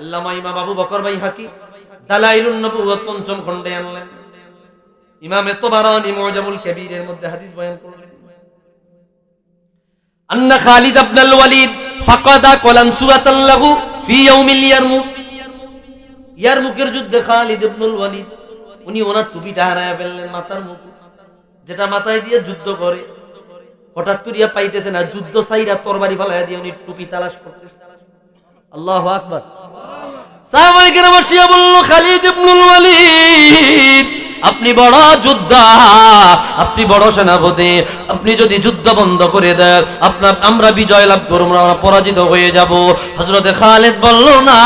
আল্লামা ইমাম আবু বকর ভাই হাকি দালাইলুন পঞ্চম খণ্ডে আনলেন। কবিরের মধ্যে হাদিস বয়ান করলেন। আন্না খালিদ ইবনে ওয়ালিদ ফাকাদা কলানসুয়াতান লাহু ফি ইয়াউমিল ইয়ারমুক ইয়ারমুকের যুদ্ধে খালিদ ইবনুল ওয়ালিদ, উনি ওনার টুপিটা হারায় ফেললেন মাথার মুকুট যেটা মাথায় দিয়ে যুদ্ধ করে। হঠাৎ করিয়া পাইতেছে না, যুদ্ধ সাইরা তরবারি ফালাইয়া দিয়ে উনি টুপি তালাশ করতেছে। আল্লাহ আকবার। আপনি বড় যোদ্ধা, আপনি বড় সেনাপতি, আপনি যদি যুদ্ধ বন্ধ করে দেন, আপনার, আমরা বিজয় লাভ করব, আমরা পরাজিত হয়ে যাব। হজরতে খালেদ বলল, না,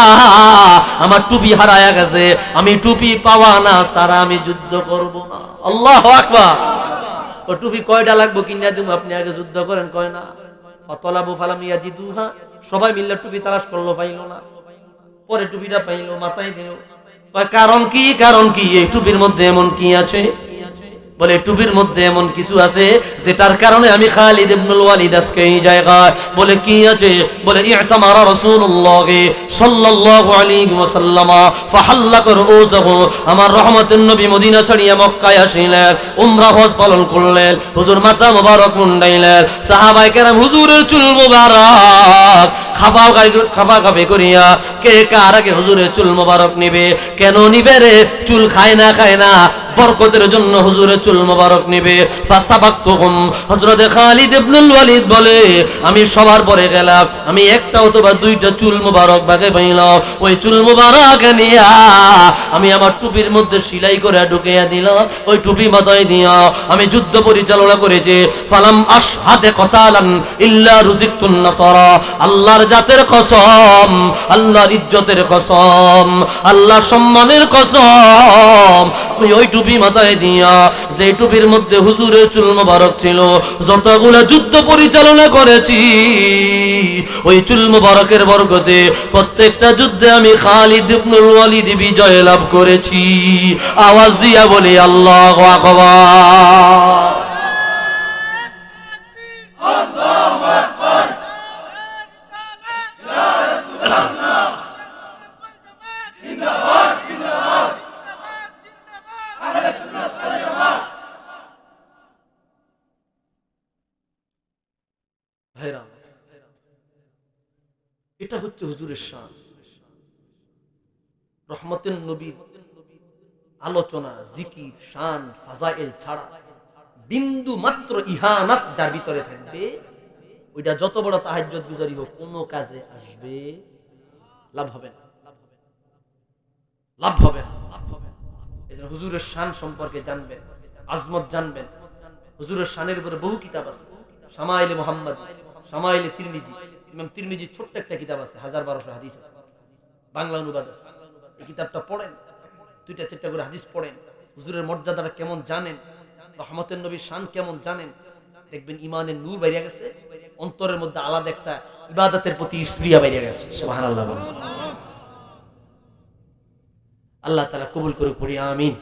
আমার টুপি হারায়া গেছে, আমি টুপি পাওয়া না, সারা আমি যুদ্ধ করব না। আল্লাহ আকবার। ও টুপি কয়টা লাগবো কিনা দিব, আপনি আগে যুদ্ধ করেন, কয় না? ফতলাবু ফালামিয়া জিদুহা সবাই মিললে টুপি তালাশ করল, পাইল না। পরে টুপিটা পাইলো, মাথায় দিল। কারণ কি কারণ কি? এই টুপির মধ্যে এমন কি আছে? বলে টুপির মধ্যে এমন কিছু আছে যেটার কারণে আমি খালিদ ইবনুল ওয়ালিদ আজকে এই জায়গায়। বলে, কি আছে? বলে, ইতামারা রাসূলুল্লাহ সাল্লাল্লাহু আলাইহি ওয়াসাল্লাম ফাহাল্লাক রুউসাহু আমার রহমতের নবী মদিনা ছাড়িয়া মক্কায় আসিলেন, উমরা হজ পালন করলেন, হুজুর মাথা মোবারক মুন্ডাইলেন, সাহাবায়ে কেরাম হুজুরের চুল মোবারক খাফা খাফা খাফি করিয়া, কে কার আগে হুজুরের চুল মোবারক নিবে? কেন নিবে রে? চুল খায় না খায় না। বরকতের জন্য হুজুরে চুল মোবারক নিবে। ফাসাবাক্তুহুম হযরতে খালিদ ইবনুল ওয়ালিদ বলে, আমি সবার পরে গেলাম। আমি একটা অথবা দুইটা চুল মোবারক ভাগে পাইলাম। ওই চুল মোবারক নিয়া আমি আমার টুপির মধ্যে সেলাই করে ঢুকিয়ে দিলাম। ওই টুপি মাথায় দিয়া আমি যুদ্ধ পরিচালনা করেছি। ফালাম আশহাদে কতালান ইল্লা রুজিকতুন নাসারা। আল্লাহর জাতের কসম, আল্লাহর ইজ্জতের কসম আল্লাহ সম্মানের কসম ওই টুপি মাথায় দিয়া যে টুপির মধ্যে হুজুরের চুল মোবারক ছিল, যতগুলো যুদ্ধ পরিচালনা করেছি, ওই চুল মোবারকের বরকতে প্রত্যেকটা যুদ্ধে আমি খালিদ ইবনুল ওয়ালিদ বিজয় লাভ করেছি। আওয়াজ দিয়া বলি, আল্লাহ আকবার। এটা হচ্ছে হুজুরের শান। রহমতের নবীর আলোচনা, জিকির, শান, ফাজাইল ছাড়া বিন্দু মাত্র ইহানাত যার ভিতরে থাকবে, ওইটা যত বড় তাহাজ্জুদ গুজারি হোক, কোনো কাজে আসবে, লাভ হবে না। লাভ হবে না। লাভ হবে না এই হুজুরের শান সম্পর্কে জানবেন, আজমত জানবেন। হুজুরের শানের উপরে বহু কিতাব আছে। শামাইলে মোহাম্মদ, শামাইলে তিরমিজি। ইমাম তিরমিজি ছোট্ট একটা কিতাব আছে, হাজার বারোশো হাদিস আছে। বাংলা অনুবাদ আছে। এই কিতাবটা পড়েন, দুইটা চারটা করে হাদিস পড়েন। হুজুরের মর্যাদাটা কেমন জানেন? রহমতের নবীর শান কেমন জানেন? দেখবেন ইমানের নূর বাইরে গেছে, অন্তরের মধ্যে আলাদা একটা ইবাদতের প্রতি স্প্রিয়া বাইরে গেছে। সুবহানাল্লাহ বলুন। আল্লাহ তালা কবুল করে পড়ি, আমিন।